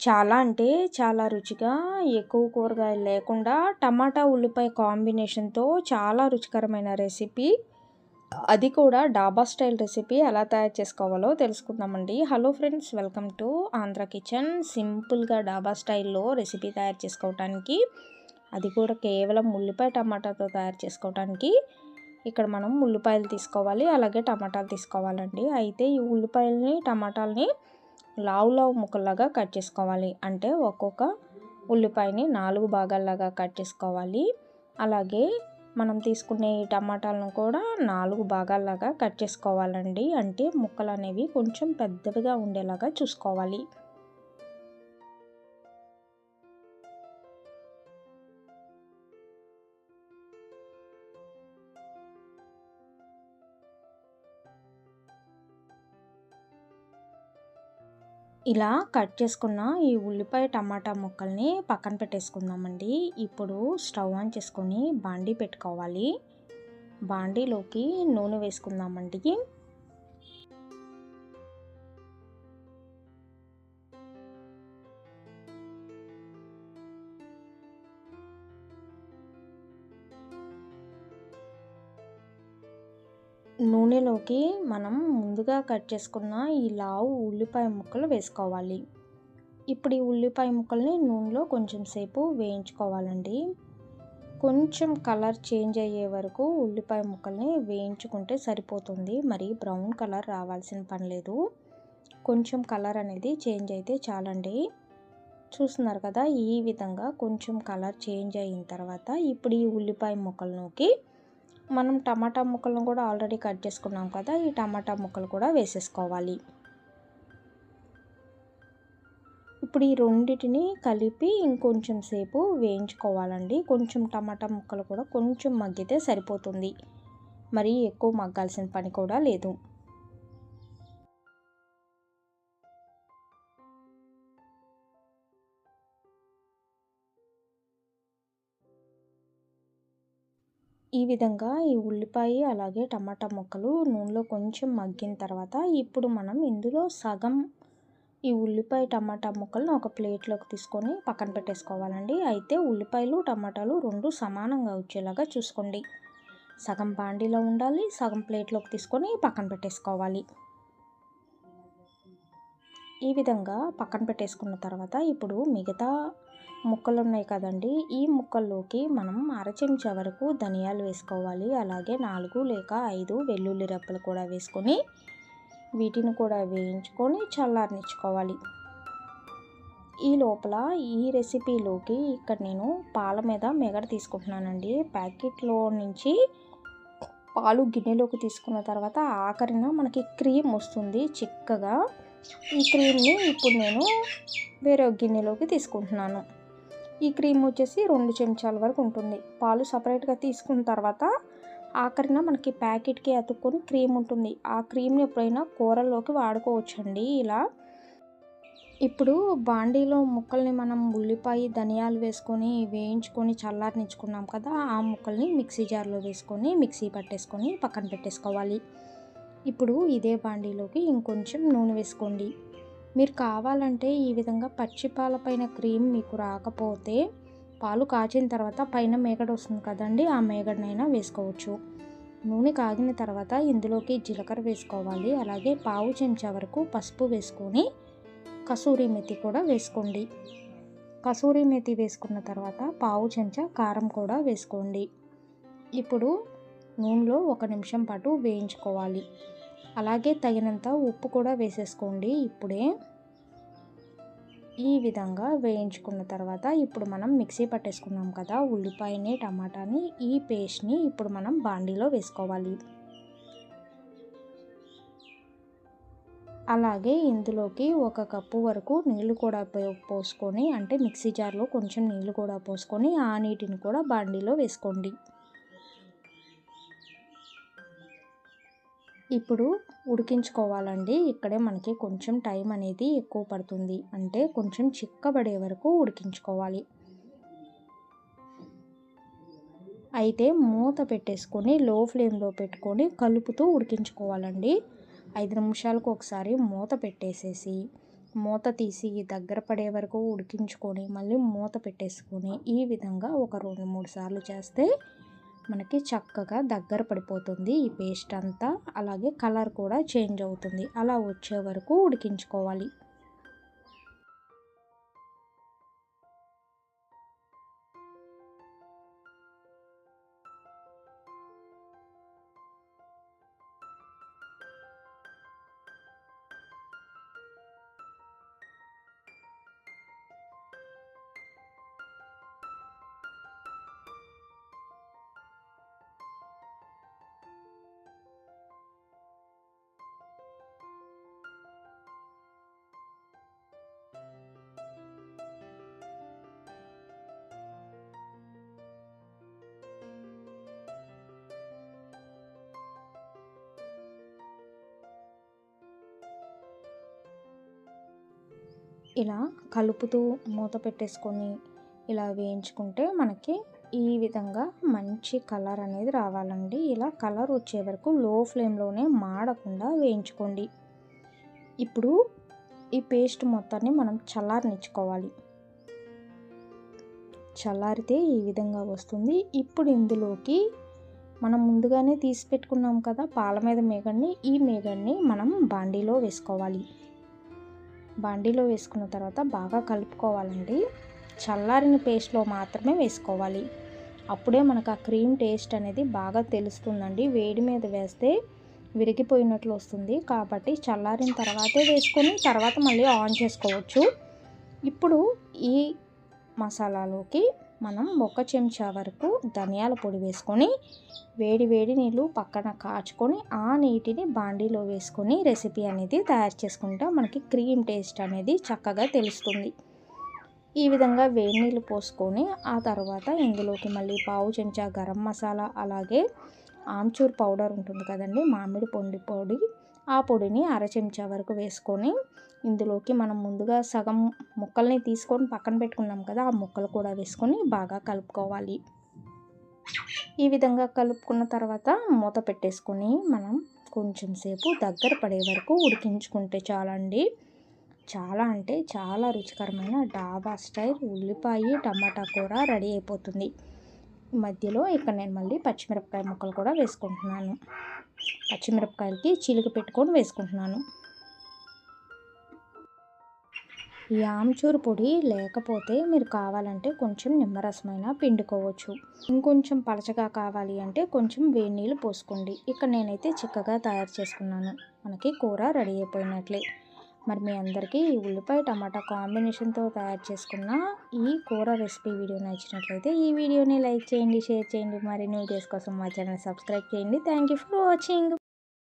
చాలా అంటే చాలా రుచిగా ఎక్కువ కూరగాయలు లేకుండా టమాటా ఉల్లిపాయ కాంబినేషన్తో చాలా రుచికరమైన రెసిపీ. అది కూడా డాబా స్టైల్ రెసిపీ ఎలా తయారు చేసుకోవాలో తెలుసుకుందామండి. Hello friends welcome to Andhra kitchen. సింపుల్గా డాబా స్టైల్లో రెసిపీ తయారు చేసుకోవటానికి అది కూడా కేవలం ఉల్లిపాయ టమాటాతో తయారు చేసుకోవటానికి ఇక్కడ మనం ఉల్లిపాయలు తీసుకోవాలి అలాగే టమాటాలు తీసుకోవాలండి. అయితే ఈ ఉల్లిపాయలని టమాటాలని లావు లావు ముక్కల్లాగా కట్ చేసుకోవాలి. అంటే ఒక్కొక్క ఉల్లిపాయని నాలుగు భాగాల్లాగా కట్ చేసుకోవాలి. అలాగే మనం తీసుకునే ఈ టమాటాలను కూడా నాలుగు భాగాల్లాగా కట్ చేసుకోవాలండి. అంటే ముక్కలు అనేవి కొంచెం పెద్దవిగా ఉండేలాగా చూసుకోవాలి. ఇలా కట్ చేసుకున్న ఈ ఉల్లిపాయ టమాటా ముక్కల్ని పక్కన పెట్టేసుకుందామండి. ఇప్పుడు స్టవ్ ఆన్ చేసుకొని బాండీ పెట్టుకోవాలి. బాండీలోకి నూనె వేసుకుందామండి. నూనెలోకి మనం ముందుగా కట్ చేసుకున్న ఈ లావు ఉల్లిపాయ ముక్కలు వేసుకోవాలి. ఇప్పుడు ఈ ఉల్లిపాయ ముక్కల్ని నూనెలో కొంచెం సేపు వేయించుకోవాలండి. కొంచెం కలర్ చేంజ్ అయ్యే వరకు ఉల్లిపాయ ముక్కల్ని వేయించుకుంటే సరిపోతుంది. మరి బ్రౌన్ కలర్ రావాల్సిన పని లేదు. కొంచెం కలర్ అనేది చేంజ్ అయితే చాలండి. చూస్తున్నారు కదా ఈ విధంగా కొంచెం కలర్ చేంజ్ అయిన తర్వాత ఇప్పుడు ఈ ఉల్లిపాయ ముక్కలలోకి మనం టమాటా ముక్కలను కూడా ఆల్రెడీ కట్ చేసుకున్నాం కదా ఈ టమాటా ముక్కలు కూడా వేసేసుకోవాలి. ఇప్పుడు ఈ రెండింటిని కలిపి ఇంకొంచెం సేపు వేయించుకోవాలండి. కొంచెం టమాటా ముక్కలు కూడా కొంచెం మగ్గితే సరిపోతుంది. మరి ఎక్కువ మగ్గాల్సిన పని కూడా లేదు. ఈ విధంగా ఈ ఉల్లిపాయ అలాగే టమాటా ముక్కలు నూనెలో కొంచెం మగ్గిన తర్వాత ఇప్పుడు మనం ఇందులో సగం ఈ ఉల్లిపాయ టమాటా ముక్కలను ఒక ప్లేట్లోకి తీసుకొని పక్కన పెట్టేసుకోవాలండి. అయితే ఉల్లిపాయలు టమాటాలు రెండు సమానంగా వచ్చేలాగా చూసుకోండి. సగం బాండీలో ఉండాలి సగం ప్లేట్లోకి తీసుకొని పక్కన పెట్టేసుకోవాలి. ఈ విధంగా పక్కన పెట్టేసుకున్న తర్వాత ఇప్పుడు మిగతా ముక్కలు ఉన్నాయి కదండి. ఈ ముక్కల్లోకి మనం అర చెంచా వరకు ధనియాలు వేసుకోవాలి. అలాగే నాలుగు లేక ఐదు వెల్లుల్లి రెప్పలు కూడా వేసుకొని వీటిని కూడా వేయించుకొని చల్లారనిచ్చుకోవాలి. ఈ లోపల ఈ రెసిపీలోకి ఇక్కడ నేను పాల మీద మెగడ తీసుకుంటున్నానండి. ప్యాకెట్లో నుంచి పాలు గిన్నెలోకి తీసుకున్న తర్వాత ఆఖరిన మనకి క్రీమ్ వస్తుంది. చిక్కగా ఈ క్రీమ్ని ఇప్పుడు నేను వేరే గిన్నెలోకి తీసుకుంటున్నాను. ఈ క్రీమ్ వచ్చేసి రెండు చెంచాల వరకు ఉంటుంది. పాలు సపరేట్గా తీసుకున్న తర్వాత ఆఖరిన మనకి ప్యాకెట్కి అతుక్కొని క్రీమ్ ఉంటుంది. ఆ క్రీమ్ని ఎప్పుడైనా కూరల్లోకి వాడుకోవచ్చండి ఇలా. ఇప్పుడు బాండీలో ముక్కల్ని మనం ఉల్లిపాయ ధనియాలు వేసుకొని వేయించుకొని చల్లారనిచ్చుకున్నాం కదా ఆ ముక్కల్ని మిక్సీ జార్లో వేసుకొని మిక్సీ పట్టేసుకొని పక్కన పెట్టేసుకోవాలి. ఇప్పుడు ఇదే బాండీలోకి ఇంకొంచెం నూనె వేసుకోండి. మీరు కావాలంటే ఈ విధంగా పచ్చి పాలపైన క్రీమ్ మీకు రాకపోతే పాలు కాచిన తర్వాత పైన మేగడ వస్తుంది కదండి ఆ మేగడనైనా వేసుకోవచ్చు. నూనె కాగిన తర్వాత ఇందులోకి జీలకర్ర వేసుకోవాలి. అలాగే పావు చెంచా వరకు పసుపు వేసుకొని కసూరి మెతి కూడా వేసుకోండి. కసూరి మెతి వేసుకున్న తర్వాత పావు చెంచా కారం కూడా వేసుకోండి. ఇప్పుడు నూనెలో ఒక నిమిషం పాటు వేయించుకోవాలి. అలాగే తగినంత ఉప్పు కూడా వేసేసుకోండి ఇప్పుడే. ఈ విధంగా వేయించుకున్న తర్వాత ఇప్పుడు మనం మిక్సీ పట్టేసుకున్నాం కదా ఉల్లిపాయని టమాటాని ఈ పేస్ట్ని ఇప్పుడు మనం బాండీలో వేసుకోవాలి. అలాగే ఇందులోకి ఒక కప్పు వరకు నీళ్ళు కూడా పోసుకొని అంటే మిక్సీ జార్లో కొంచెం నీళ్ళు కూడా పోసుకొని ఆ నీటిని కూడా బాండీలో వేసుకోండి. ఇప్పుడు ఉడికించుకోవాలండి. ఇక్కడే మనకి కొంచెం టైం అనేది ఎక్కువ పడుతుంది. అంటే కొంచెం చిక్కబడే వరకు ఉడికించుకోవాలి. అయితే మూత పెట్టేసుకొని లో ఫ్లేమ్లో పెట్టుకొని కలుపుతూ ఉడికించుకోవాలండి. ఐదు నిమిషాలకు ఒకసారి మూత పెట్టేసేసి మూత తీసి దగ్గర పడే వరకు ఉడికించుకొని మళ్ళీ మూత పెట్టేసుకొని ఈ విధంగా ఒక రెండు మూడు సార్లు చేస్తే మనకి చక్కగా దగ్గర పడిపోతుంది ఈ పేస్ట్ అంతా. అలాగే కలర్ కూడా చేంజ్ అవుతుంది. అలా వచ్చే వరకు ఉడికించుకోవాలి. ఇలా కలుపుతూ మూత పెట్టేసుకొని ఇలా వేయించుకుంటే మనకి ఈ విధంగా మంచి కలర్ అనేది రావాలండి. ఇలా కలర్ వచ్చే వరకు లో ఫ్లేమ్లోనే మాడకుండా వేయించుకోండి. ఇప్పుడు ఈ పేస్ట్ మొత్తాన్ని మనం చల్లారనిచ్చుకోవాలి. చల్లారితే ఈ విధంగా వస్తుంది. ఇప్పుడు ఇందులోకి మనం ముందుగానే తీసి పెట్టుకున్నాం కదా పాల మీద మేగడ్ని ఈ మేగడ్ని మనం బాండీలో వేసుకోవాలి. బండిలో వేసుకున్న తర్వాత బాగా కలుపుకోవాలండి. చల్లారిన పేస్ట్లో మాత్రమే వేసుకోవాలి. అప్పుడే మనకు ఆ క్రీమ్ టేస్ట్ అనేది బాగా తెలుస్తుందండి. వేడి మీద వేస్తే విరిగిపోయినట్లు వస్తుంది. కాబట్టి చల్లారిన తర్వాతే వేసుకొని తర్వాత మళ్ళీ ఆన్ చేసుకోవచ్చు. ఇప్పుడు ఈ మసాలాలోకి మనం ఒక చెంచా వరకు ధనియాల పొడి వేసుకొని వేడి వేడి నీళ్ళు పక్కన కాచుకొని ఆ నీటిని బాండీలో వేసుకొని రెసిపీ అనేది తయారు చేసుకుంటే మనకి క్రీమ్ టేస్ట్ అనేది చక్కగా తెలుస్తుంది. ఈ విధంగా వేడి నీళ్ళు పోసుకొని ఆ తర్వాత ఇందులోకి మళ్ళీ పావు చెంచా గరం మసాలా అలాగే ఆమ్చూర్ పౌడర్ ఉంటుంది కదండి మామిడి పొండి పొడి ఆ పొడిని అర చెంచా వరకు వేసుకొని ఇందులోకి మనం ముందుగా సగం ముక్కల్ని తీసుకొని పక్కన పెట్టుకున్నాం కదా ఆ ముక్కలు కూడా వేసుకొని బాగా కలుపుకోవాలి. ఈ విధంగా కలుపుకున్న తర్వాత మూత పెట్టేసుకొని మనం కొంచెం సేపు దగ్గర పడే వరకు ఉడికించుకుంటే చాలండి. చాలా అంటే చాలా రుచికరమైన డాబా స్టైల్ ఉల్లిపాయ టమాటా కూర రెడీ అయిపోతుంది. మధ్యలో ఇక్కడ నేను మళ్ళీ పచ్చిమిరపకాయ ముక్కలు కూడా వేసుకుంటున్నాను. పచ్చిమిరపకాయలకి చిలుక పెట్టుకొని వేసుకుంటున్నాను. ఈ ఆమ్చూరు పొడి లేకపోతే మీరు కావాలంటే కొంచెం నిమ్మరసమైన పిండుకోవచ్చు. ఇంకొంచెం పలచగా కావాలి అంటే కొంచెం వేడి నీళ్ళు పోసుకోండి. ఇక్కడ నేనైతే చిక్కగా తయారు చేసుకున్నాను. మనకి కూర రెడీ అయిపోయినట్లే. మరి మీ అందరికీ ఈ ఉల్లిపాయ టమాటా కాంబినేషన్తో తయారు చేసుకున్న ఈ కూర రెసిపీ వీడియో నచ్చినట్లయితే ఈ వీడియోని లైక్ చేయండి షేర్ చేయండి మరిన్ని వీడియోస్ కోసం మా ఛానల్ సబ్స్క్రైబ్ చేయండి. Thank you for watching.